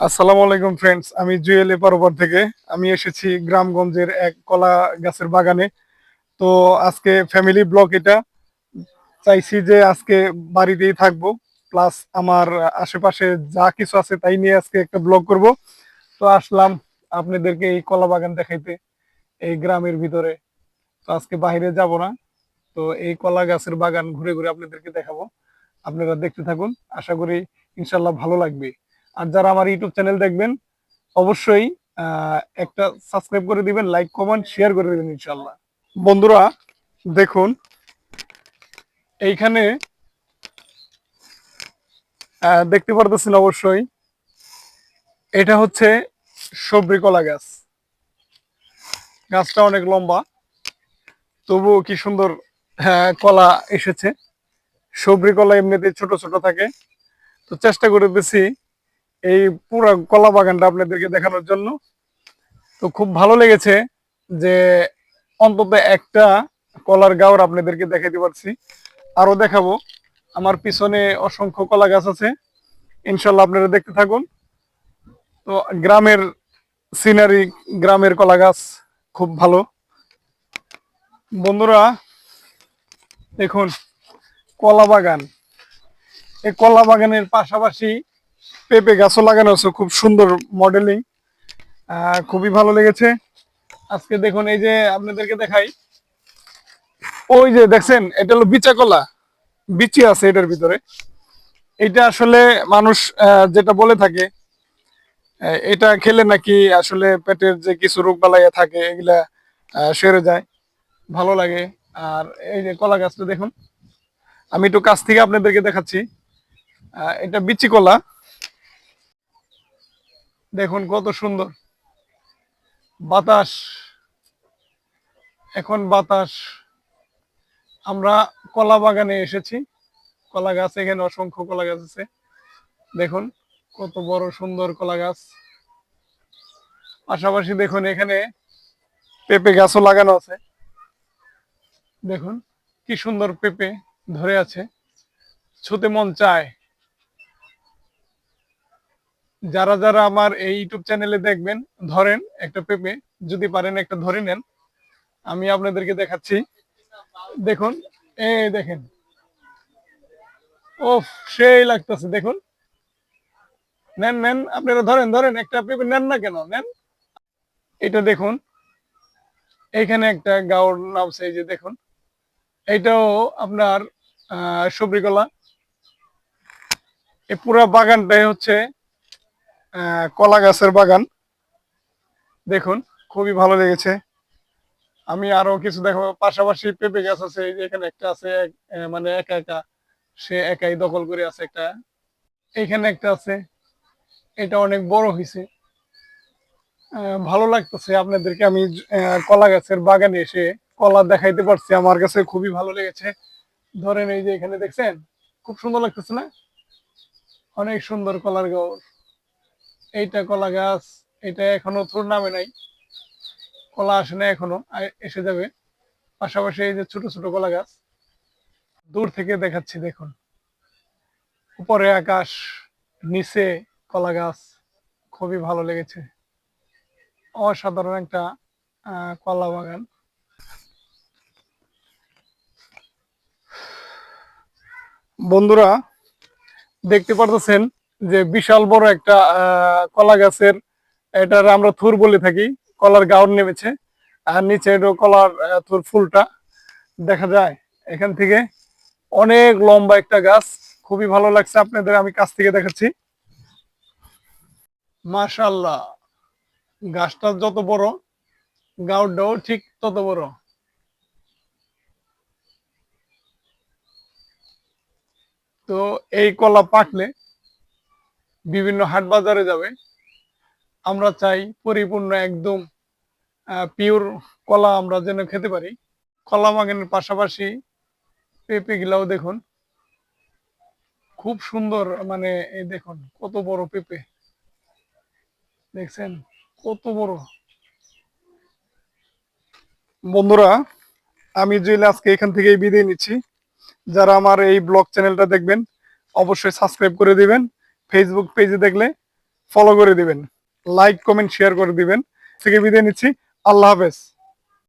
আসসালামু আলাইকুম ফ্রেন্ডস আমি জুয়েল এপারোপার থেকে। আমি এসেছি গ্রামগঞ্জের এক কলা গাছের বাগানে। তো আজকে ফ্যামিলি ব্লগ এটা। চাইছি যে আজকে বাড়িতেই থাকব। প্লাস আমার আশেপাশে যা কিছু আছে তাই নিয়ে আজকে একটা ব্লগ করব। তো আসলাম আপনাদেরকে এই কলা বাগান দেখাইতে, এই গ্রামের ভিতরে। তো আজকে বাইরে যাব না। তো এই কলা গাছের বাগান ঘুরে ঘুরে আপনাদেরকে দেখাবো। আপনারা দেখতে থাকুন। আশা করি ইনশাল্লাহ ভালো লাগবে। আর যারা আমার ইউটিউব চ্যানেল দেখবেন অবশ্যই একটা সাবস্ক্রাইব করে দিবেন লাইক কমেন্ট শেয়ার করে দিবেন ইনশাল্লাহ বন্ধুরা দেখুন এইখানে দেখতে পারতেছেন অবশ্যই এটা হচ্ছে সবরি কলা গাছ। গাছটা অনেক লম্বা তবুও কি সুন্দর আহ, কলা এসেছে। সবরি কলা এমনিতে ছোট ছোট থাকে। তো চেষ্টা করতেছি এই পুরো কলা বাগানটা আপনাদেরকে দেখানোর জন্য। তো খুব ভালো লেগেছে যে অন্তত একটা কলার গাওর আপনাদেরকে দেখাইতে পারছি। আরও দেখাবো। আমার পিছনে অসংখ্য কলা গাছ আছে। ইনশাল্লাহ আপনারা দেখতে থাকুন। তো গ্রামের সিনারি গ্রামের কলা গাছ খুব ভালো। বন্ধুরা, দেখুন, কলা বাগান। এই কলা বাগানের পাশাপাশি পেঁপে গাছও লাগানো আছে, খুব সুন্দর মডেলিং খুবই ভালো লেগেছে। আজকে দেখুন, এই যে আপনাদেরকে দেখাই। ওই যে দেখছেন, এটা হলো বিচা কলা, বিচি আছে এটার ভিতরে। এটা আসলে মানুষ যেটা বলে থাকে এটা খেলে নাকি আসলে পেটের যে কিছু রোগ বালাইয়া থাকে, এগুলা সেরে যায়। ভালো লাগে। আর এই যে কলা গাছটা দেখুন, আমি একটু কাছ থেকে আপনাদেরকে দেখাচ্ছি। এটা বিচি কলা। দেখুন কত সুন্দর। বাতাস। এখন বাতাস। আমরা কলা বাগানে এসেছি। কলা গাছ এখানে অসংখ্য কলা গাছ আছে। দেখুন কত বড় সুন্দর কলা গাছ। পাশাপাশি দেখুন এখানে পেঁপে গাছও লাগানো আছে। দেখুন কি সুন্দর পেঁপে ধরে আছে। ছুতে মন চায়। যারা যারা আমার এই ইউটিউব চ্যানেলে দেখবেন, ধরেন একটা পেঁপে, যদি পারেন একটা ধরে নেন। আমি আপনাদেরকে দেখাচ্ছি। দেখুন, এই দেখেন। ও সেই লাগতেছে, দেখুন। নেন নেন, আপনারা ধরেন ধরেন, একটা পেঁপে নেন না কেন? নেন। এটা দেখুন। এইখানে একটা গাওর নামছে, এই যে দেখুন। এটাও আপনার, আহ সবরি কলা। এই পুরা বাগানটাই হচ্ছে কলা গাছের বাগান। দেখুন, খুবই ভালো লেগেছে। আমি আরও কিছু দেখো পাশাপাশি পেঁপে গাছ আছে, এই যে এখানে একটা আছে মানে একা একা, সে একাই দখল করে আছে একটা। এখানে একটা আছে, এটা অনেক বড় হয়েছে ভালো লাগতেছে আপনাদেরকে। আমি কলা গাছের বাগানে এসে কলা দেখাইতে পারছি। আমার কাছে খুবই ভালো লেগেছে। ধরেন এই যে এখানে দেখছেন, খুব সুন্দর লাগতেছে না? অনেক সুন্দর কলার গাছ। এইটা কলা গাছ, এটা এখনও তোর নামে নাই। কলা আসে না এখনও এসে যাবে। পাশাপাশি এই যে ছোট ছোট কলা গাছ, দূর থেকে দেখাচ্ছি, দেখুন। উপরে আকাশ, নিচে কলা গাছ, খুবই ভালো লেগেছে। অসাধারণ একটা কলা বাগান। বন্ধুরা, দেখতে পারতেছেন যে বিশাল বড় একটা কলা গাছের, এটার আমরা থুর বলে থাকি, কলার গাউন নেমেছে, আর নিচে কলার থুর ফুলটা। দেখা যায়, এখান থেকে অনেক লম্বা একটা গাছ, খুবই ভালো লাগছে আপনাদের, আমি কাছ থেকে দেখাচ্ছি। মাশাল্লাহ গাছটা যত বড় গাউটাও ঠিক তত বড়। তো এই কলা পাকলে বিভিন্ন হাট বাজারে যাবে। আমরা চাই পরিপূর্ণ একদম পিওর কলা আমরা যেন খেতে পারি। কলা বাগানের পাশাপাশি পেঁপে গুলাও দেখুন। খুব সুন্দর মানে দেখুন, কত বড় পেঁপে। দেখছেন? কত বড়। বন্ধুরা, আমি জুয়েল আজকে এখান থেকেই বিদায় নিচ্ছি। যারা আমার এই ব্লগ চ্যানেলটা দেখবেন, অবশ্যই সাবস্ক্রাইব করে দিবেন। ফেসবুক পেজে দেখলে ফলো করে দিবেন। লাইক কমেন্ট শেয়ার করে দিবেন। থেকে বিদায় নিচ্ছি। আল্লাহ হাফেজ।